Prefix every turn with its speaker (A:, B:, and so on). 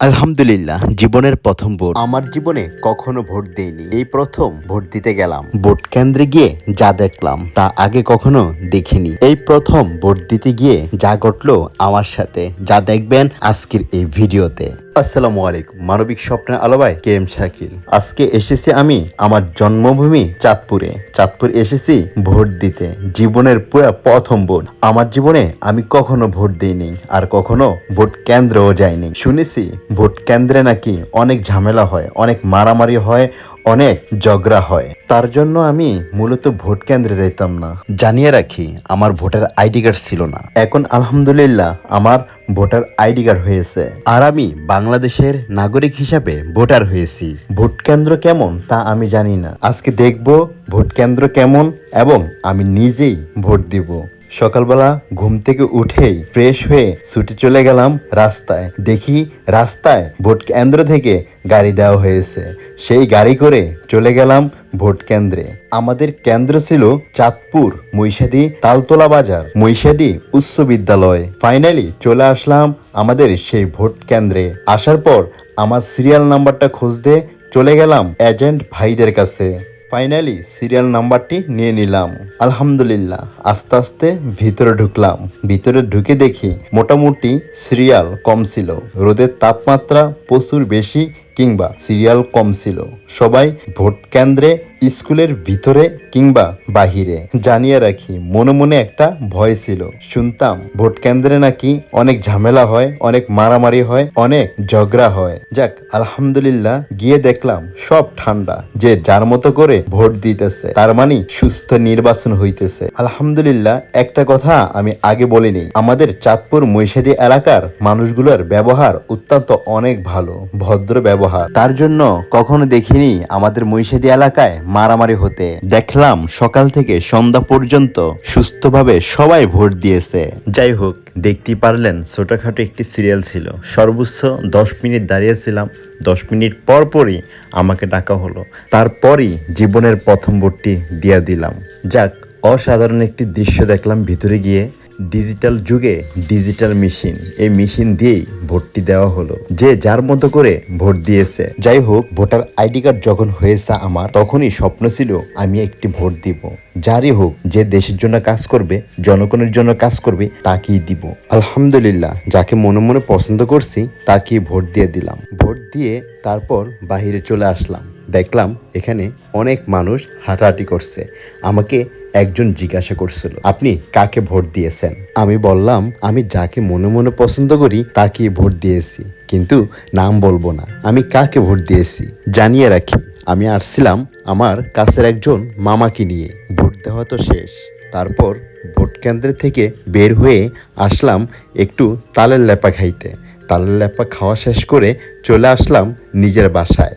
A: আলহামদুলিল্লাহ জীবনের প্রথম ভোট। আমার জীবনে কখনো ভোট দেইনি। এই প্রথম ভোট দিতে গেলাম। ভোট কেন্দ্রে গিয়ে যা দেখলাম তা আগে কখনো দেখিনি। এই প্রথম ভোট দিতে গিয়ে যা ঘটলো আমার সাথে যা দেখবেন আজকের এই ভিডিওতে। আসসালামু আলাইকুম, মানবিক স্বপ্নের আলোবায় কে এম শাকিল। আজকে এসেছি আমি আমার জন্মভূমি চাঁদপুরে। চাঁদপুর এসেছি ভোট দিতে, জীবনের পুরা প্রথম ভোট। আমার জীবনে আমি কখনো ভোট দিইনি আর কখনো ভোট কেন্দ্রেও যাইনি। শুনেছি ভোট কেন্দ্রে নাকি অনেক ঝামেলা হয়, অনেক মারামারি হয়, অনেক ঝগড়া হয়। তার জন্য আমি মূলত ভোট কেন্দ্রে যাইতাম না। জানিয়ে রাখি, আমার ভোটার আইডি কার্ড ছিল না। এখন আলহামদুলিল্লাহ আমার ভোটার আইডি কার্ড হয়েছে। আর আমি বাংলাদেশের নাগরিক হিসাবে ভোটার হয়েছি। ভোট কেন্দ্র কেমন তা আমি জানি না। আজকে দেখব ভোট কেন্দ্র কেমন এবং আমি নিজেই ভোট দিব। সকালবেলা ঘুম থেকে উঠেই ফ্রেশ হয়ে ছুটে চলে গেলাম রাস্তায়। দেখি রাস্তায় ভোট কেন্দ্র থেকে গাড়ি দেওয়া হয়েছে। সেই গাড়ি করে চলে গেলাম ভোট কেন্দ্রে। আমাদের কেন্দ্র ছিল চাঁদপুর মৈশাদি তালতলা বাজার মৈশাদি উচ্চ বিদ্যালয়। ফাইনালি চলে আসলাম আমাদের সেই ভোট কেন্দ্রে। আসার পর আমার সিরিয়াল নাম্বারটা খুঁজতে চলে গেলাম এজেন্ট ভাইদের কাছে। ফাইনালি সিরিয়াল নাম্বারটি নিয়ে নিলাম। আলহামদুলিল্লাহ, আস্তে আস্তে ভিতরে ঢুকলাম। ভিতরে ঢুকে দেখি মোটামুটি সিরিয়াল কম ছিল। রোদের তাপমাত্রা প্রচুর বেশি কিংবা সিরিয়াল কম ছিল। সবাই ভোট কেন্দ্রে স্কুলের ভিতরে কিংবা বাহিরে? জানিয়ে রাখি, মনে মনে একটা ভয় ছিল। শুনতাম, ভোট কেন্দ্রে নাকি অনেক ঝামেলা হয়, অনেক মারামারি হয়, অনেক ঝগড়া হয়। যাক, আলহামদুলিল্লাহ, গিয়ে দেখলাম সব ঠান্ডা। যে যার মতো করে ভোট দিতেছে, তার মানে সুস্থ নির্বাচন হইতেছে। আলহামদুলিল্লাহ, একটা কথা আমি আগে বলিনি। আমাদের চাঁদপুর মৈশাদি এলাকার মানুষগুলোর ব্যবহার অত্যন্ত অনেক ভালো, ভদ্র ব্যবহার। তার জন্য কখনো দেখিনি আমাদের মৈশাদি এলাকায় মারামারি হতে। দেখলাম সকাল থেকে সন্ধ্যা পর্যন্ত সুস্থভাবে সবাই ভোট দিয়েছে। যাই হোক, দেখতেই পারলেন ছোটখাটো একটি সিরিয়াল ছিল। সর্বোচ্চ দশ মিনিট দাঁড়িয়েছিলাম। দশ মিনিট পর পরই আমাকে ডাকা হলো। তারপরই জীবনের প্রথম ভোটটি দিয়ে দিলাম। যাক, অসাধারণ একটি দৃশ্য দেখলাম ভিতরে গিয়ে। ডিজিটাল যুগে ডিজিটাল মেশিন। এই মেশিন দিয়েই ভোটটি দেওয়া হলো। যে যার মতো করে ভোট দিয়েছে। যাই হোক ভোটার আইডি কার্ড যখন হয়েছে আমার, তখনই স্বপ্ন ছিল আমি একটি ভোট দিব। যারই হোক, যে দেশের জন্য কাজ করবে, জনগণের জন্য কাজ করবে, তাকেই দিব। আলহামদুলিল্লাহ, যাকে মনে মনে পছন্দ করছি, তাকেই ভোট দিয়ে দিলাম। ভোট দিয়ে তারপর বাহিরে চলে আসলাম। দেখলাম এখানে অনেক মানুষ হাঁটাহাঁটি করছে। আমাকে একজন জিজ্ঞাসা করছিল, আপনি কাকে ভোট দিয়েছেন? আমি বললাম, আমি যাকে মনে মনে পছন্দ করি তাকে ভোট দিয়েছি। কিন্তু নাম বলব না। আমি কাকে ভোট দিয়েছি? জানিয়ে রাখি, আমি আসছিলাম আমার কাছের একজন মামাকে নিয়ে। ভোট দেওয়া তো শেষ। তারপর ভোট কেন্দ্র থেকে বের হয়ে আসলাম একটু তালের লেপা খাইতে। তালের লেপা খাওয়া শেষ করে চলে আসলাম নিজের বাসায়।